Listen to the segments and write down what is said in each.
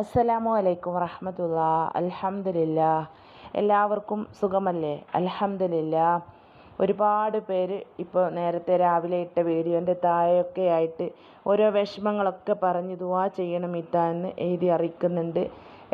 അസ്സലാമു അലൈക്കും വറഹമത്തുള്ള. അലഹമില്ല എല്ലാവർക്കും സുഖമല്ലേ? അലഹമില്ല ഒരുപാട് പേര് ഇപ്പോൾ നേരത്തെ രാവിലെ ഇട്ട വീഡിയോന്റെ താഴെയൊക്കെ ആയിട്ട് ഓരോ വിഷമങ്ങളൊക്കെ പറഞ്ഞ് ദുവാ ചെയ്യണം ഇത്ത എന്ന് എഴുതി അറിയിക്കുന്നുണ്ട്.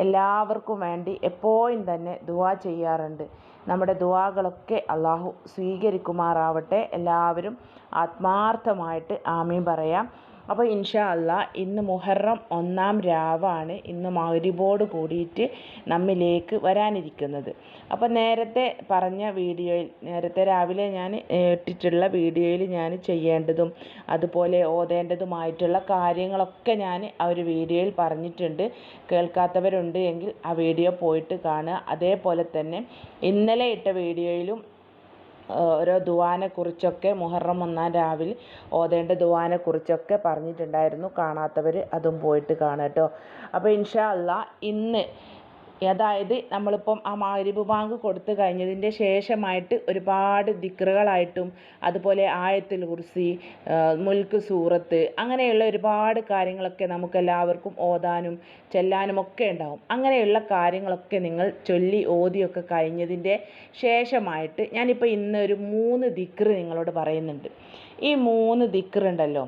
എല്ലാവർക്കും വേണ്ടി എപ്പോഴും തന്നെ ദുവാ ചെയ്യാറുണ്ട്. നമ്മുടെ ദുവാകളൊക്കെ അള്ളാഹു സ്വീകരിക്കുമാറാവട്ടെ. എല്ലാവരും ആത്മാർത്ഥമായിട്ട് ആമീൻ പറയാം. അപ്പോൾ ഇൻഷാ അല്ലാ ഇന്ന് മുഹറം ഒന്നാം രാവാണ് ഇന്ന് മൗരിബോട് കൂടിയിട്ട് നമ്മിലേക്ക് വരാനിരിക്കുന്നത്. അപ്പോൾ നേരത്തെ പറഞ്ഞ വീഡിയോയിൽ നേരത്തെ രാവിലെ ഞാൻ ഇട്ടിട്ടുള്ള വീഡിയോയിൽ ഞാൻ ചെയ്യേണ്ടതും അതുപോലെ ഓതേണ്ടതുമായിട്ടുള്ള കാര്യങ്ങളൊക്കെ ഞാൻ ആ ഒരു വീഡിയോയിൽ പറഞ്ഞിട്ടുണ്ട്. കേൾക്കാത്തവരുണ്ട് എങ്കിൽ ആ വീഡിയോ പോയിട്ട് കാണുക. അതേപോലെ തന്നെ ഇന്നലെ ഇട്ട വീഡിയോയിലും ഓരോ ദുവാനെക്കുറിച്ചൊക്കെ മുഹറം ഒന്നാം രാവിലെ ഓതേണ്ട ദുവാനെക്കുറിച്ചൊക്കെ പറഞ്ഞിട്ടുണ്ടായിരുന്നു. കാണാത്തവർ അതും പോയിട്ട് കാണുക കേട്ടോ അപ്പോൾ ഇൻഷാ അല്ല ഇന്ന് അതായത് നമ്മളിപ്പം ആ മഗ്രിബ് ബാങ്ക് കൊടുത്തു കഴിഞ്ഞതിന്റെ ശേഷമായിട്ട് ഒരുപാട് ദിക്റുകളായിട്ടും അതുപോലെ ആയത്തിൽ കുർസി മുൽക്ക് സൂറത്ത് അങ്ങനെയുള്ള ഒരുപാട് കാര്യങ്ങളൊക്കെ നമുക്കെല്ലാവർക്കും ഓതാനും ചെല്ലാനും ഒക്കെ ഉണ്ടാവും. അങ്ങനെയുള്ള കാര്യങ്ങളൊക്കെ നിങ്ങൾ ചൊല്ലി ഓതിയൊക്കെ കഴിഞ്ഞതിന്റെ ശേഷമായിട്ട് ഞാനിപ്പോൾ ഇന്ന് ഒരു മൂന്ന് ദിക്റ് നിങ്ങളോട് പറയുന്നുണ്ട്. ഈ മൂന്ന് ദിക്റുണ്ടല്ലോ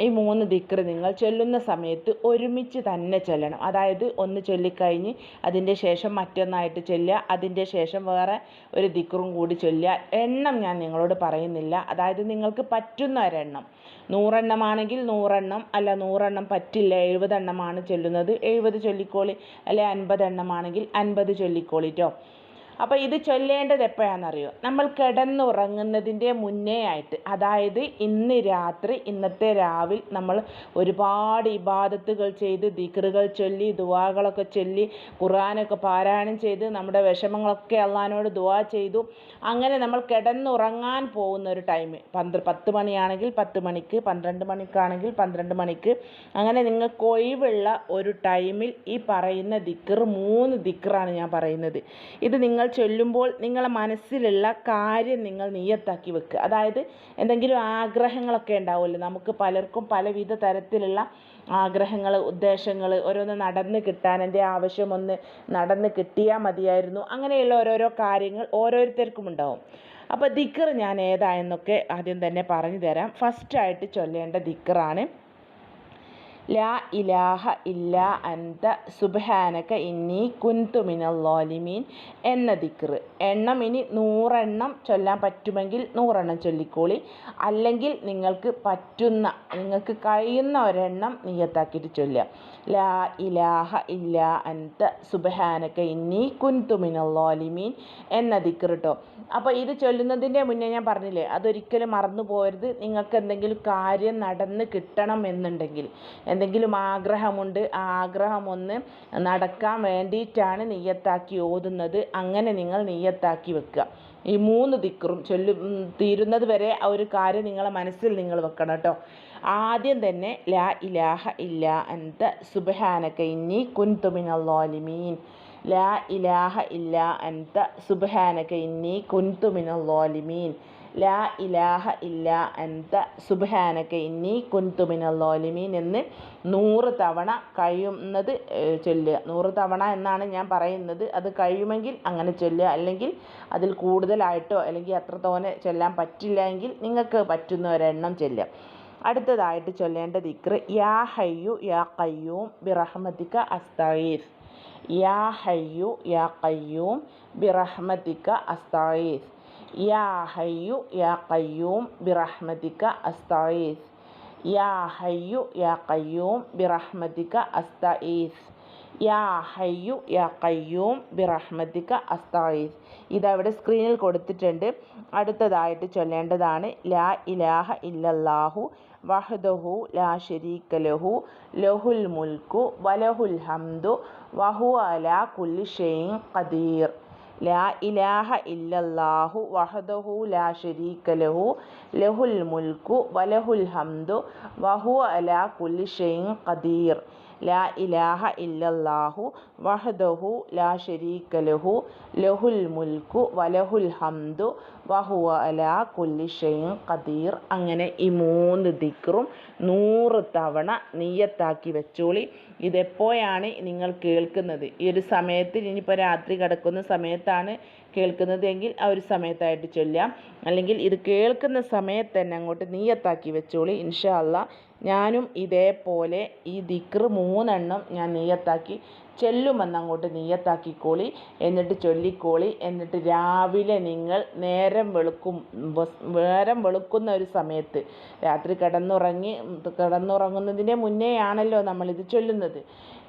ഈ മൂന്ന് ദിക്റ് നിങ്ങൾ ചൊല്ലുന്ന സമയത്ത് ഒരുമിച്ച് തന്നെ ചൊല്ലണം. അതായത് ഒന്ന് ചൊല്ലിക്കഴിഞ്ഞ് അതിന്റെ ശേഷം മറ്റൊന്നായിട്ട് ചൊല്ലുക അതിന്റെ ശേഷം വേറെ ഒരു ദിക്റും കൂടി ചൊല്ലുക. എണ്ണം ഞാൻ നിങ്ങളോട് പറയുന്നില്ല. അതായത് നിങ്ങൾക്ക് പറ്റുന്ന ഒരെണ്ണം. നൂറെണ്ണമാണെങ്കിൽ നൂറെണ്ണം അല്ല നൂറെണ്ണം പറ്റില്ല എഴുപതെണ്ണമാണ് ചൊല്ലുന്നത്. എഴുപത് ചൊല്ലിക്കോളി അല്ലെ അൻപതെണ്ണമാണെങ്കിൽ അൻപത് ചൊല്ലിക്കോളിട്ടോ അപ്പോൾ ഇത് ചൊല്ലേണ്ടത് എപ്പോഴാണെന്നറിയോ നമ്മൾ കിടന്നുറങ്ങുന്നതിന്റെ മുന്നേ ആയിട്ട്. അതായത് ഇന്ന് രാത്രി ഇന്നത്തെ രാവിൽ നമ്മൾ ഒരുപാട് ഇബാദത്തുകൾ ചെയ്ത് ദിക്റുകൾ ചൊല്ലി ദുവാകളൊക്കെ ചൊല്ലി ഖുർആനൊക്കെ പാരായണം ചെയ്ത് നമ്മുടെ വിഷമങ്ങളൊക്കെ അള്ളഹാനോട് ദുവാ ചെയ്തു. അങ്ങനെ നമ്മൾ കിടന്നുറങ്ങാൻ പോകുന്ന ഒരു ടൈം പന്ത്ര പത്ത് മണിയാണെങ്കിൽ പത്ത് മണിക്ക് പന്ത്രണ്ട് മണിക്കാണെങ്കിൽ പന്ത്രണ്ട് മണിക്ക്. അങ്ങനെ നിങ്ങൾക്ക് ഒഴിവുള്ള ഒരു ടൈമിൽ ഈ പറയുന്ന ദിക്ർ മൂന്ന് ദിക്റാണ് ഞാൻ പറയുന്നത്. ഇത് നിങ്ങൾ ചൊല്ലുമ്പോൾ നിങ്ങളെ മനസ്സിലുള്ള കാര്യം നിങ്ങൾ നീയത്താക്കി വെക്കുക. അതായത് എന്തെങ്കിലും ആഗ്രഹങ്ങളൊക്കെ ഉണ്ടാവുമല്ലോ. നമുക്ക് പലർക്കും പലവിധ തരത്തിലുള്ള ആഗ്രഹങ്ങൾ ഉദ്ദേശങ്ങൾ ഓരോന്ന് നടന്ന് കിട്ടാൻ എന്റെ ആവശ്യമൊന്ന് നടന്ന് കിട്ടിയാൽ മതിയായിരുന്നു. അങ്ങനെയുള്ള ഓരോരോ കാര്യങ്ങൾ ഓരോരുത്തർക്കും ഉണ്ടാവും. അപ്പോൾ ദിക്കർ ഞാൻ ഏതായെന്നൊക്കെ ആദ്യം തന്നെ പറഞ്ഞു തരാം. ഫസ്റ്റായിട്ട് ചൊല്ലേണ്ട ദിക്കറാണ് ലാ ഇലാഹ ഇല്ല അന്ത സുബാനക ഇന്നി ളാലിമീൻ എന്ന ദിക്റ്. എണ്ണം ഇനി നൂറെണ്ണം ചൊല്ലാൻ പറ്റുമെങ്കിൽ നൂറെണ്ണം ചൊല്ലിക്കോളി. അല്ലെങ്കിൽ നിങ്ങൾക്ക് പറ്റുന്ന നിങ്ങൾക്ക് കഴിയുന്ന ഒരെണ്ണം നീയത്താക്കിയിട്ട് ചൊല്ലുക. ലാ ഇലാഹ ഇല്ല അന്ത സുബ്ഹാനക ഇന്നി ളാലിമീൻ എന്ന ദിക്റ് കേട്ടോ അപ്പോൾ ഇത് ചൊല്ലുന്നതിന്റെ മുന്നേ ഞാൻ പറഞ്ഞില്ലേ അതൊരിക്കലും മറന്നു പോകരുത് നിങ്ങൾക്ക് എന്തെങ്കിലും കാര്യം നടന്ന് കിട്ടണം എന്നുണ്ടെങ്കിൽ. എന്തെങ്കിലും ആഗ്രഹമുണ്ട് ആ ആഗ്രഹം ഒന്ന് നടക്കാൻ വേണ്ടിയിട്ടാണ് നെയ്യത്താക്കി ഓതുന്നത്. അങ്ങനെ നിങ്ങൾ നെയ്യത്താക്കി വെക്കുക. ഈ മൂന്ന് ദിക്റും ചൊല്ലു തീരുന്നത് വരെ ആ ഒരു കാര്യം നിങ്ങളെ മനസ്സിൽ നിങ്ങൾ വെക്കണം കേട്ടോ. ആദ്യം തന്നെ ലാ ഇലാഹ ഇല്ല അൻത സുബ്ഹാനക ഇന്നി ളാലിമീൻ ലാ ഇലാഹ ഇല്ല അൻത സുബ്ഹാനക ഇന്നി ളാലിമീൻ ലാ ഇലാഹ ഇല്ല അൻത സുബ്ഹാനക ഇന്നി കുന്തു മിനൽ ളാലിമീൻ എന്ന് നൂറ് തവണ കഴിയുന്നത് ചൊല്ലുക. നൂറ് തവണ എന്നാണ് ഞാൻ പറയുന്നത്. അത് കഴിയുമെങ്കിൽ അങ്ങനെ ചൊല്ലുക. അല്ലെങ്കിൽ അതിൽ കൂടുതലായിട്ടോ അല്ലെങ്കിൽ അത്ര ചൊല്ലാൻ പറ്റില്ല എങ്കിൽ നിങ്ങൾക്ക് പറ്റുന്ന ഒരെണ്ണം ചൊല്ലുക. അടുത്തതായിട്ട് ചൊല്ലേണ്ട ദിക്ർ യാ ഹയ്യു യാ കയ്യൂം ബിറഹ്മതിക അസ്തീസ് യാ ഹയ്യു യാ കയ്യൂം ബിറഹ്മതിക അസ്തഗീസ് യാ ഹയ്യു യാ കയ്യൂം ബിറഹ്മതിക അസ്തഈസ്. യാ ഹയ്യു യാ കയ്യൂം ബിറഹ്മതിക അസ്തഈസ്. യാ ഹയ്യു യാ കയ്യൂം ബിറഹ്മതിക അസ്തഗീസ് ഇതവിടെ സ്ക്രീനിൽ കൊടുത്തിട്ടുണ്ട്. അടുത്തതായിട്ട് ചൊല്ലേണ്ടതാണ്. ലാ ഇലാഹ ഇല്ലല്ലാഹു വഹദഹു ലാ ശരീക ലഹു ലഹുൽ മുൽക്കു വലഹുൽ ഹംദു വഹു അലാ കുല്ലി ഷൈഇൻ ഖദീർ. ലാ ഇലാഹ ഇല്ലല്ലാഹു വഹദഹു ലാ ഷരീക ലഹു ലഹുൽ മുൽക്കു വലഹുൽ ഹംദു വഹു അലാ കുല്ലി ഷൈഇൻ ഖദീർ. ലാ ഇലാഹ ഇല്ലല്ലാഹു വഹദഹു ലാ ഷരീക ലഹു ലഹുൽ മുൽക്കു വലഹുൽ ഹംദു വഹുവ അലാ കുല്ലി ഷൈൻ ഖദീർ. അങ്ങനെ ഈ മൂന്ന് ദിക്റും നൂറ് തവണ നീയത്താക്കി വെച്ചോളി. ഇതെപ്പോഴാണ് നിങ്ങൾ കേൾക്കുന്നത്? ഈ ഒരു സമയത്ത് ഇനിയിപ്പോൾ രാത്രി കിടക്കുന്ന സമയത്താണ് കേൾക്കുന്നത് എങ്കിൽ ആ ഒരു സമയത്തായിട്ട് ചൊല്ലാം. അല്ലെങ്കിൽ ഇത് കേൾക്കുന്ന സമയത്ത് തന്നെ അങ്ങോട്ട് നീയത്താക്കി വെച്ചോളി. ഇൻഷാ അല്ല ഞാനും ഇതേപോലെ ഈ ദിക്ർ മൂന്നെണ്ണം ഞാൻ നീയത്താക്കി ചെല്ലുമെന്ന് അങ്ങോട്ട് നീയത്താക്കിക്കോളി. എന്നിട്ട് ചൊല്ലിക്കോളി. എന്നിട്ട് രാവിലെ നിങ്ങൾ നേരം വെളുക്കും നേരം വെളുക്കുന്ന ഒരു സമയത്ത് രാത്രി കിടന്നുറങ്ങി കിടന്നുറങ്ങുന്നതിന്റെ മുന്നേ ആണല്ലോ നമ്മളിത് ചൊല്ലുന്നത്.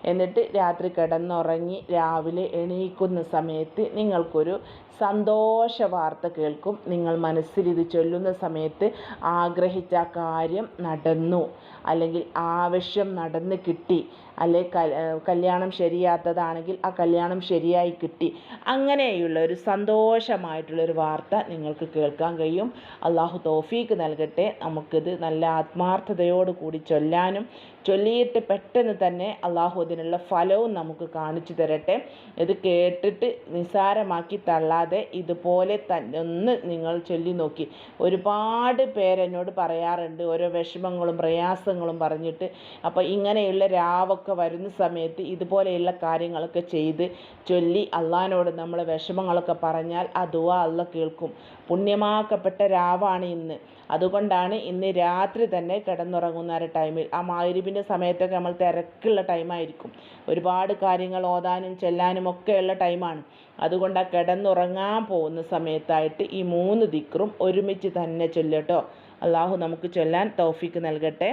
എന്നിട്ട് രാത്രി കിടന്നുറങ്ങി രാവിലെ എണീക്കുന്ന സമയത്ത് നിങ്ങൾക്കൊരു സന്തോഷ വാർത്ത കേൾക്കും. നിങ്ങൾ മനസ്സിൽ ഇത് ചൊല്ലുന്ന സമയത്ത് ആഗ്രഹിച്ച കാര്യം നടന്നു. അല്ലെങ്കിൽ ആവശ്യം നടന്ന് കിട്ടി. അല്ലെ കല്യാണം ശരിയാത്തതാണെങ്കിൽ ആ കല്യാണം ശരിയായി കിട്ടി. അങ്ങനെയുള്ള ഒരു സന്തോഷമായിട്ടുള്ള ഒരു വാർത്ത നിങ്ങൾക്ക് കേൾക്കാൻ കഴിയും. അള്ളാഹു തോഫീക്ക് നൽകട്ടെ. നമുക്കിത് നല്ല ആത്മാർത്ഥതയോട് കൂടി ചൊല്ലാനും ചൊല്ലിയിട്ട് പെട്ടെന്ന് തന്നെ അള്ളാഹു അതിനുള്ള ഫലവും നമുക്ക് കാണിച്ചു തരട്ടെ. ഇത് കേട്ടിട്ട് നിസ്സാരമാക്കി തള്ളാതെ ഇതുപോലെ തന്നെ ഒന്ന് നിങ്ങൾ ചൊല്ലി നോക്കി. ഒരുപാട് പേരെന്നോട് പറയാറുണ്ട് ഓരോ വിഷമങ്ങളും പ്രയാസങ്ങളും പറഞ്ഞിട്ട്. അപ്പോൾ ഇങ്ങനെയുള്ള രാവൊക്കെ വരുന്ന സമയത്ത് ഇതുപോലെയുള്ള കാര്യങ്ങളൊക്കെ ചെയ്ത് ചൊല്ലി അള്ളഹാനോട് നമ്മൾ വിഷമങ്ങളൊക്കെ പറഞ്ഞാൽ ആ അള്ള കേൾക്കും. പുണ്യമാക്കപ്പെട്ട രാവാണ് ഇന്ന്. അതുകൊണ്ടാണ് ഇന്ന് രാത്രി തന്നെ കിടന്നുറങ്ങുന്ന ഒരു ടൈമിൽ. ആ മഗ്‌രിബിന്റെ സമയത്തൊക്കെ നമ്മൾ തിരക്കുള്ള ടൈമായിരിക്കും. ഒരുപാട് കാര്യങ്ങൾ ഓതാനും ചെല്ലാനും ഒക്കെയുള്ള ടൈമാണ്. അതുകൊണ്ട് ആ കിടന്നുറങ്ങാൻ പോകുന്ന സമയത്തായിട്ട് ഈ മൂന്ന് ദിക്റും ഒരുമിച്ച് തന്നെ ചൊല്ലട്ടോ അള്ളാഹു നമുക്ക് ചൊല്ലാൻ തൗഫീക്ക് നൽകട്ടെ.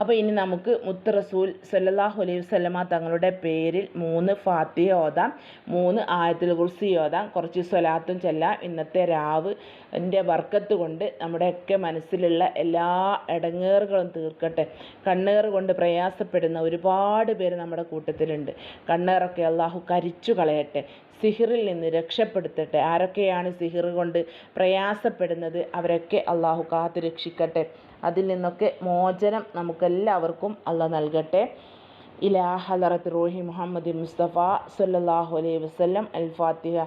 അപ്പോൾ ഇനി നമുക്ക് മുത്ത് റസൂൽ സല്ലല്ലാഹു അലൈഹി വസ്ലമ തങ്ങളുടെ പേരിൽ മൂന്ന് ഫാത്തിഹ ഓതാം. മൂന്ന് ആയത്തിൽ കുർസി ഓതാം. കുറച്ച് സ്വലാത്തും ചെല്ലാം. ഇന്നത്തെ രാവ് എന്റെ വർക്കത്ത് കൊണ്ട് നമ്മുടെയൊക്കെ മനസ്സിലുള്ള എല്ലാ ഇടങ്ങേറുകളും തീർക്കട്ടെ. കണ്ണേറ് കൊണ്ട് പ്രയാസപ്പെടുന്ന ഒരുപാട് പേര് നമ്മുടെ കൂട്ടത്തിലുണ്ട്. കണ്ണേറൊക്കെ അള്ളാഹു കരിച്ചു കളയട്ടെ സിഹിറിൽ നിന്ന് രക്ഷപ്പെടുത്തട്ടെ. ആരൊക്കെയാണ് സിഹിർ കൊണ്ട് പ്രയാസപ്പെടുന്നത്? അവരൊക്കെ അള്ളാഹു കാത്തു രക്ഷിക്കട്ടെ. അതിൽ നിന്നൊക്കെ മോചനം നമുക്കെല്ലാവർക്കും അല്ല നൽകട്ടെ. ഇലാ ഹലറത്ത് റോഹി മുഹമ്മദ് മുസ്തഫ സല്ലല്ലാഹു അലൈഹി വസല്ലം അൽ ഫാത്തിഹ.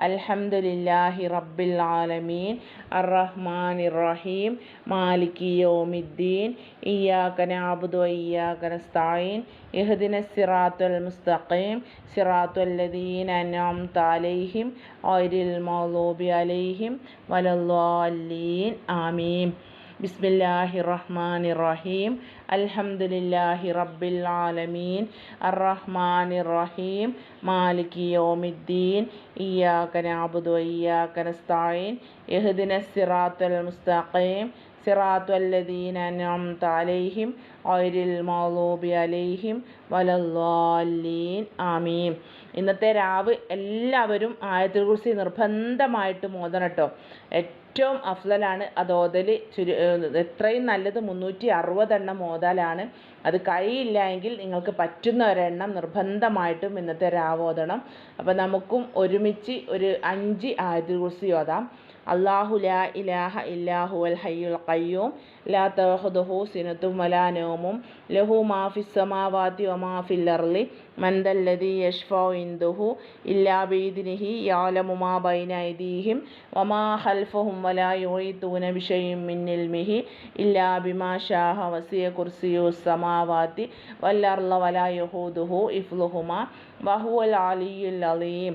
അൽഹംദുലില്ലാഹി റബ്ബിൽ ആലമീൻ. അറഹ്മാൻ ഇറഹീം മാലിക് യോമിദ്ദീൻ. ഇയാക്കന അബുദ് ഇയാക്കനസ്തായിൻ ഇഹദിന സിറാത്തുൽ മുസ്തഖീം. സിറാത്തുല്ലദീൻ അനാം താലൈഹിം ഓരിൽ മൗലൂബി അലൈഹിം. വലല്ലാലീൻ ആമീൻ. ബിസ്മില്ലാഹി റഹ്മാൻ റഹീം അൽഹംദുലില്ലാഹി റബ്ബിൽ ആലമീൻ അറഹ്മാൻ റഹീം മാലിക് യോമിദ്ദീൻ. ഇയാക്ക നാബുദു ഇയാക്ക നസ്തായിൻ. ഇഹ്ദിന സിറാത്തുൽ മുസ്തഖീം. സിറാത്തുൽ ലദീന അൻഅംത അലൈഹിം. ഓയിൽ മൗലൂബി അലൈഹിം വലല്ലാലീൻ ആമീൻ. ഇന്നത്തെ രാവ് എല്ലാവരും ആയത്തിൽ കുറിച്ച് നിർബന്ധമായിട്ട് മോദനം കേട്ടോ. ഏറ്റവും അഫ്സലാണ് അത് ഓതൽ. ചുരു എത്രയും നല്ലത് മുന്നൂറ്റി അറുപതെണ്ണം ഓതലാണ്. അത് കഴിയില്ല എങ്കിൽ നിങ്ങൾക്ക് പറ്റുന്ന ഒരെണ്ണം നിർബന്ധമായിട്ടും ഇന്നത്തെ രാവ് ഓതണം. അപ്പോൾ നമുക്കും ഒരുമിച്ച് ഒരു അഞ്ച് ആയത്തിൽ കുറിച്ച് ഓതാം. അള്ളാഹു ലാ ഇലാഹ ഇല്ലാഹു അൽ ഹയ്യുൽ ഖയ്യൂം. ലാ തഖുദുഹു സിനത്തും വലാ നൗമും. ലഹു മാ ഫിസ് സമാവാതി വമാ ഫിൽ അർളി. മൻ ദല്ലദി യശ്ഫഉ ഇൻദുഹു ഇല്ലാ ബിഇദ്നിഹി യഅലമു മാ ബൈന ഐദീഹിം. വമാ ഖൽഫഹും വലാ യുഈതൂന ബിശൈഇൻ മിൻ ഇൽമിഹി ഇല്ലാ ബിമാ ശാഅ വസിയ കുർസിയു സമാവാതി വൽ അർള വലാ യഹൂദുഹു ഇഫ്ലുഹുമാ. വഹുവൽ അലിയുൽ അലീം.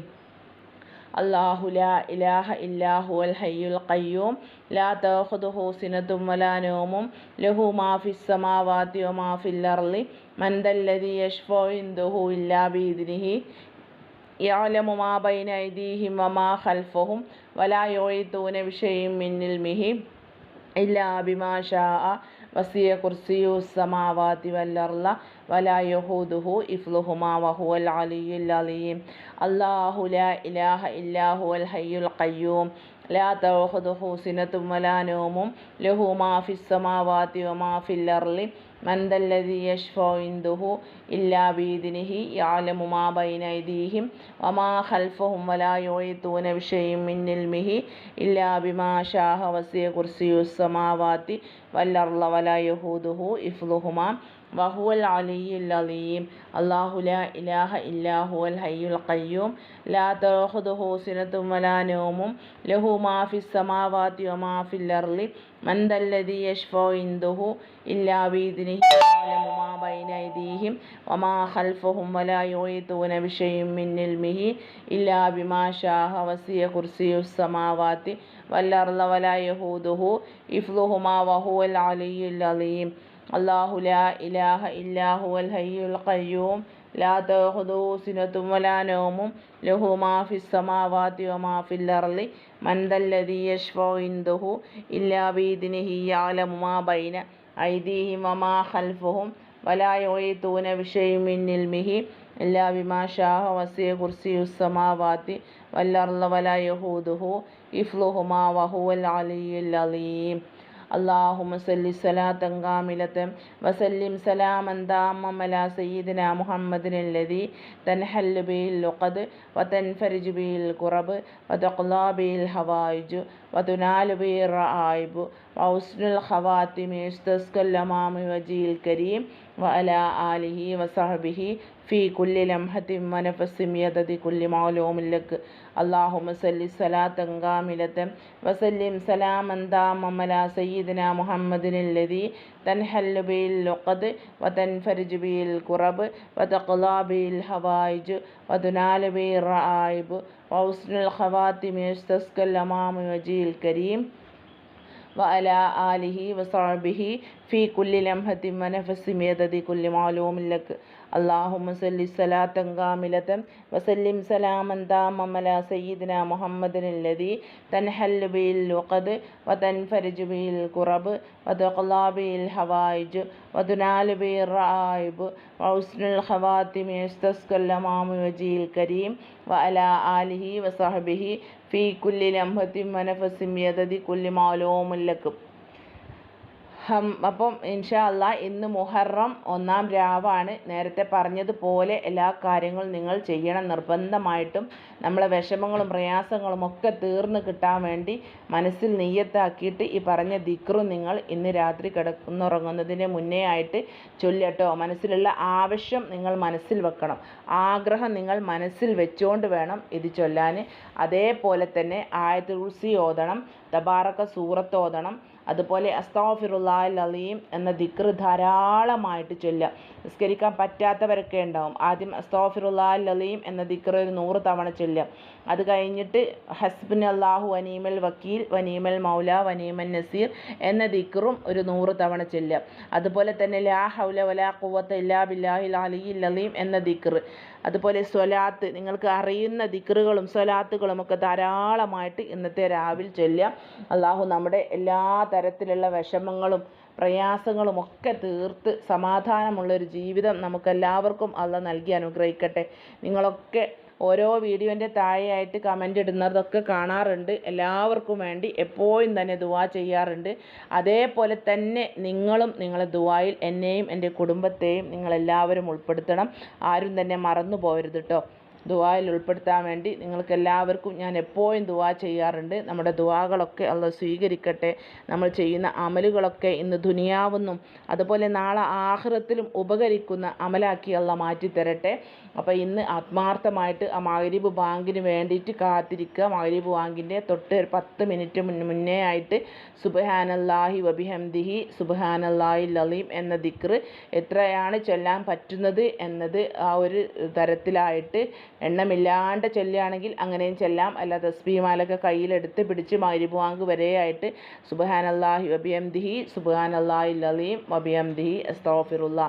الله لا إله إلا هو الحي القيوم لا تأخذه سنة ولا نوم له ما في السماوات وما في الأرض من ذا الذي يشفع عنده إلا بإذنه يعلم ما بين أيديهم وما خلفهم ولا يعيدون بشيء من علمه إلا بما شاء വസിയ കുർസിയു സമാവാതി വല്ലർല വലായഹൂദുഹു ഇഫ്ലുഹുമാ വഹു അൽ അലിയുൽ അലീം. അള്ളാഹു ലാ ഇലാഹ ഇല്ലാഹു അൽ ഹയ്യുൽ ഖയ്യൂം. ലാ തൗഹുദുഹു സിനത്തും വലാ നോമും. ലഹു മാഫിസ് സമാവാതി വമാ ഫിൽ അർലി الأرض من ذا الذي يشفع عنده إلا بإذنه يعلم ما بين أيديهم وما خلفهم ولا يحيطون بشيء من علمه إلا بما شاء وسع كرسي السماوات والأرض ولا يهوده حفظهما وهو العلي العظيم الله لا إله إلا هو الحي القيوم لا تأخذه سنة ولا نوم له ما في السماوات وما في الأرض മന്ദല്ലതി യഷ്ഫോ ഇന്ദുഹു ഇല്ലാ ബീദിനിഹി മാ ബൈന ഐദീഹിം വമാ ഖൽഫഹും വലാ യുഈതൂന ബിശൈഇൻ മിൻ ഇൽമിഹി ഇല്ലാ ബിമാ ശാഅ വസിയ കുർസിയുസ് സമാവാതി വൽ അർള വലാ യഹൂദുഹു ഇഫ്ലുഹുമാ വഹുവൽ അലിയ്യുൽ അലീം അല്ലാഹു ലാ ഇലാഹ ഇല്ലാ ഹുവൽ ഹയ്യുൽ ഖയ്യൂം ലാതോഹുദൂസിനത്തും ലഹു മാഫിസ് സമാവാത്തി മാഫിൽ അർലി മന്ദല്ലതി ഇന്ദുഹു ഇല്ലാ ബീദിനിഹി യാലമു മാ ബൈന ഐദീഹിം വമാ ഖൽഫുഹും വലായോയിത്തൂന വിഷയുമിന്നിൽമിഹി എല്ലാ വിമാഷാഹ വസിയ കുർസി വല്ലർല വല ഇഫ്ലുഹുമാ വഹുവൽ അലിയുൽ അലീം إلا بما شاء وسع كرسي السماوات والأرض ولا يهوده حفظهما وهو العلي العظيم اللهم صل صلاة كاملة وسلم سلاما تاما على سيدنا محمد الذي تنحل به اللقد وتنفرج به الكرب وتقضى به الحوائج വതുനാലുബി റായിബു മൗസ്നുൽ ഖവാത്തിമി ഇസ്തസ്കല്ലമാമി വജീൽ കരീം വഅല ആലിഹി വസഹബിഹി ഫി കുല്ലി ലംഹത്തിൻ വനഫസിം യദതി കുല്ലി മൗലൂമിൻ ലക്ക്. അല്ലാഹുമ്മ സല്ലി സലാത്തൻ കാമിലത്തൻ വസല്ലിം സലാമൻ ദാമം അലാ സയ്യിദിന മുഹമ്മദിനിൽ ലദി തൻഹല്ലു ബിൽ ലുഖദ് വതൻഫരിജു ബിൽ കുറബ് വതഖ്ലാ ബിൽ ഹവായിജ്. വതുനാലു ബിൽ റായിബ് به الرعائب وحسن الخواتم يستسقى الأمام وجه الكريم وعلى آله وصحبه في كل لمحة ونفس يدد كل معلوم لك اللهم صل صلاة كاملة وسلم سلاما تاما على سيدنا محمد الذي تنحل به اللقد وتنفرج به الكرب وتقضى به الحوائج وتنال به الرعائب وحسن الخواتم يستسقى الأمام وجه الكريم വഅല ആലിഹി വസഹബിഹി ഫീ കുല്ലി ലംഹത്തിൻ മനഫസിൻ യദതി കുല്ലി മാലൂമും ഹം അപ്പം ഇൻഷാ അല്ലാ ഇന്ന് മുഹറം ഒന്നാം രാവാണ്. നേരത്തെ പറഞ്ഞതുപോലെ എല്ലാ കാര്യങ്ങളും നിങ്ങൾ ചെയ്യണം. നിർബന്ധമായിട്ടും നമ്മളെ വിഷമങ്ങളും പ്രയാസങ്ങളും ഒക്കെ തീർന്നു കിട്ടാൻ വേണ്ടി മനസ്സിൽ നെയ്യത്താക്കിയിട്ട് ഈ പറഞ്ഞ ദിക്റും നിങ്ങൾ ഇന്ന് രാത്രി കിടക്കുന്നുറങ്ങുന്നതിന് മുന്നേ ആയിട്ട് ചൊല്ലട്ടോ. മനസ്സിലുള്ള ആവശ്യം നിങ്ങൾ മനസ്സിൽ വെക്കണം. ആഗ്രഹം നിങ്ങൾ മനസ്സിൽ വെച്ചുകൊണ്ട് വേണം ഇത് ചൊല്ലാൻ. അതേപോലെ തന്നെ ആയത്തുൽ കുർസി ഓതണം തബാറക്ക സൂറത്ത് ഓതണം അതുപോലെ അസ്താഫിറുല്ലാൽ അലീം എന്ന ദിക്ർ ധാരാളമായിട്ട് ചൊല്ലുക. നിസ്കരിക്കാൻ പറ്റാത്തവരൊക്കെ ഉണ്ടാവും. ആദ്യം അസ്താഫിറുല്ലാൽ അലീം എന്ന ദിക്ർ ഒരു നൂറ് തവണ ചൊല്ലുക. അത് കഴിഞ്ഞിട്ട് ഹസ്ബിൻ അള്ളാഹു വനീമൽ വക്കീൽ വനീമൽ മൗല വനീമൻ നസീർ എന്ന ദിക്റും ഒരു നൂറ് തവണ ചൊല്ലുക. അതുപോലെ തന്നെ ലാ ഹൗല വലാ കുവത്ത ഇല്ലാ ബില്ലാഹിൽ അലിയിൽ അലീം എന്ന ദിക്ർ അതുപോലെ സ്വലാത്ത് നിങ്ങൾക്ക് അറിയുന്ന ദിക്റുകളും സ്വലാത്തുകളും ഒക്കെ ധാരാളമായിട്ട് ഇന്നത്തെ രാവിൽ ചൊല്ലുക. അള്ളാഹു നമ്മുടെ എല്ലാ തരത്തിലുള്ള വിഷമങ്ങളും പ്രയാസങ്ങളും ഒക്കെ തീർത്ത് സമാധാനമുള്ളൊരു ജീവിതം നമുക്കെല്ലാവർക്കും അള്ള നൽകി അനുഗ്രഹിക്കട്ടെ. നിങ്ങളൊക്കെ ഓരോ വീഡിയോന്റെ താഴെയായിട്ട് കമന്റ് ഇടുന്നതൊക്കെ കാണാറുണ്ട്. എല്ലാവർക്കും വേണ്ടി എപ്പോഴും തന്നെ ദുവാ ചെയ്യാറുണ്ട്. അതേപോലെ തന്നെ നിങ്ങളും നിങ്ങളെ ദുവായിൽ എന്നെയും എന്റെ കുടുംബത്തെയും നിങ്ങളെല്ലാവരും ഉൾപ്പെടുത്തണം. ആരും തന്നെ മറന്നു പോകരുത് കേട്ടോ ദുവായിൽ ഉൾപ്പെടുത്താൻ വേണ്ടി നിങ്ങൾക്ക് എല്ലാവർക്കും ഞാൻ എപ്പോഴും ദുവാ ചെയ്യാറുണ്ട്. നമ്മുടെ ദുവാകളൊക്കെ അള്ള സ്വീകരിക്കട്ടെ. നമ്മൾ ചെയ്യുന്ന അമലുകളൊക്കെ ഇന്ന് ദുനിയാവുന്നും അതുപോലെ നാളെ ആഹ്റത്തിലും ഉപകരിക്കുന്ന അമലാക്കി അള്ള മാറ്റിത്തരട്ടെ. അപ്പോൾ ഇന്ന് ആത്മാർത്ഥമായിട്ട് ആ മഗ്രിബ് ബാങ്കിന് വേണ്ടിയിട്ട് കാത്തിരിക്കുക. മഗ്രിബ് ബാങ്കിന്റെ തൊട്ട് ഒരു പത്ത് മിനിറ്റ് മുന്നേ ആയിട്ട് സുബഹാനല്ലാഹി വബിഹംദിഹി സുബഹാനല്ലാഹി ലലീം എന്ന ദിക്ർ എത്രയാണ് ചൊല്ലാൻ പറ്റുന്നത് എന്നത് ആ ഒരു തരത്തിലായിട്ട് എണ്ണമില്ലാണ്ട് ചൊല്ലുകയാണെങ്കിൽ അങ്ങനെയും ചെല്ലാം. അല്ല തസ്ബീമാലൊക്കെ കയ്യിലെടുത്ത് പിടിച്ച് മഗ്രിബ് ബാങ്ക് വരെയായിട്ട് സുബഹാനല്ലാഹി വബിഹംദിഹി സുബഹാനല്ലാഹി ലലീം വബിഹംദിഹി അസ്തോഫിറുല്ല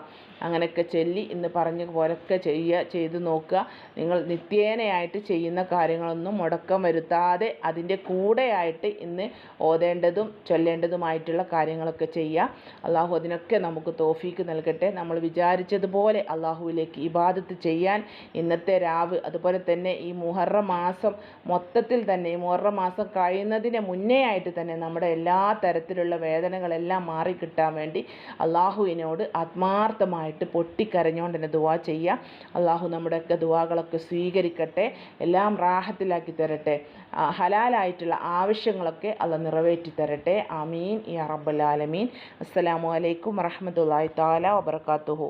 അങ്ങനെയൊക്കെ ചൊല്ലി ഇന്ന് പറഞ്ഞ പോലൊക്കെ ചെയ്യുക ചെയ്ത് നോക്കുക. നിങ്ങൾ നിത്യേനയായിട്ട് ചെയ്യുന്ന കാര്യങ്ങളൊന്നും മുടക്കം വരുത്താതെ അതിന്റെ കൂടെയായിട്ട് ഇന്ന് ഓതേണ്ടതും ചൊല്ലേണ്ടതുമായിട്ടുള്ള കാര്യങ്ങളൊക്കെ ചെയ്യുക. അള്ളാഹു അതിനൊക്കെ നമുക്ക് തോഫീക്ക് നൽകട്ടെ. നമ്മൾ വിചാരിച്ചതുപോലെ അള്ളാഹുവിലേക്ക് ഇബാദത്ത് ചെയ്യാൻ ഇന്നത്തെ രാവ് അതുപോലെ തന്നെ ഈ മുഹറ മാസം മൊത്തത്തിൽ തന്നെ ഈ മുഹറ മാസം കഴിയുന്നതിന് മുന്നേ ആയിട്ട് തന്നെ നമ്മുടെ എല്ലാ തരത്തിലുള്ള വേദനകളെല്ലാം മാറിക്കിട്ടാൻ വേണ്ടി അള്ളാഹുവിനോട് ആത്മാർത്ഥമായിട്ട് പൊട്ടിക്കരഞ്ഞുകൊണ്ട് തന്നെ ദുവാ ചെയ്യുക അള്ളാഹു നമ്മുടെയൊക്കെ ദുവാകളൊക്കെ സ്വീകരിക്കട്ടെ. എല്ലാം റാഹത്തിലാക്കി തരട്ടെ. ഹലാലായിട്ടുള്ള ആവശ്യങ്ങളൊക്കെ അള്ള നിറവേറ്റി തരട്ടെ. ആമീൻ. ഈ അറബുലാലമീൻ അസ്സലാമു അലൈക്കും വറഹ്മത്തുള്ളാഹി തആല വബറകാതുഹു.